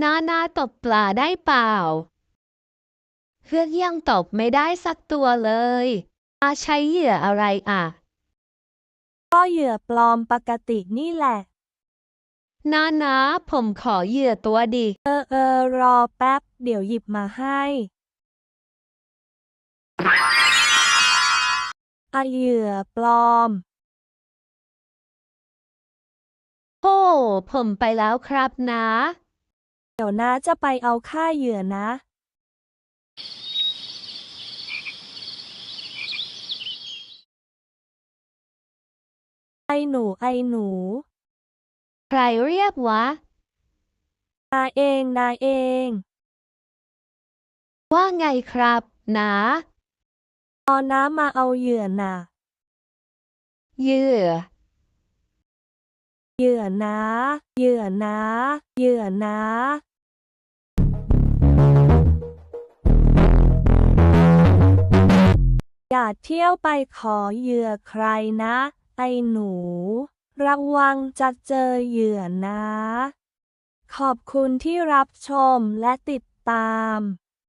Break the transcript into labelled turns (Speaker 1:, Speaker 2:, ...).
Speaker 1: นานาตบปลาได้เปล่า เฮือกยังตบไม่ได้สักตัวเลย อาใช้เหยื่ออะไรอะ
Speaker 2: ก็เหยื่อปลอมปกตินี่แหละ
Speaker 1: นานาผมขอเหยื่อตัวดิ
Speaker 2: เออเออรอแป๊บ เดี๋ยวหยิบมาให้อะเหยื่อปลอม
Speaker 1: โอ้ผมไปแล้วครับนะ
Speaker 2: เดี๋ยวนะจะไปเอาค่าเหยื่อนะไอหนูไอหนู
Speaker 1: ใครเรียกวะ
Speaker 2: นาเองนาเอง
Speaker 1: ว่าไงครับนะ
Speaker 2: ตอนน้ามาเอาเหยื่อน่ะ
Speaker 1: เหยื่อ
Speaker 2: เหยื่อนะเหยื่อนะเหยื่อนะอย่าเที่ยวไปขอเหยื่อใครนะ ไอ้หนู ระวังจะเจอเหยื่อนะ ขอบคุณที่รับชมและติดตาม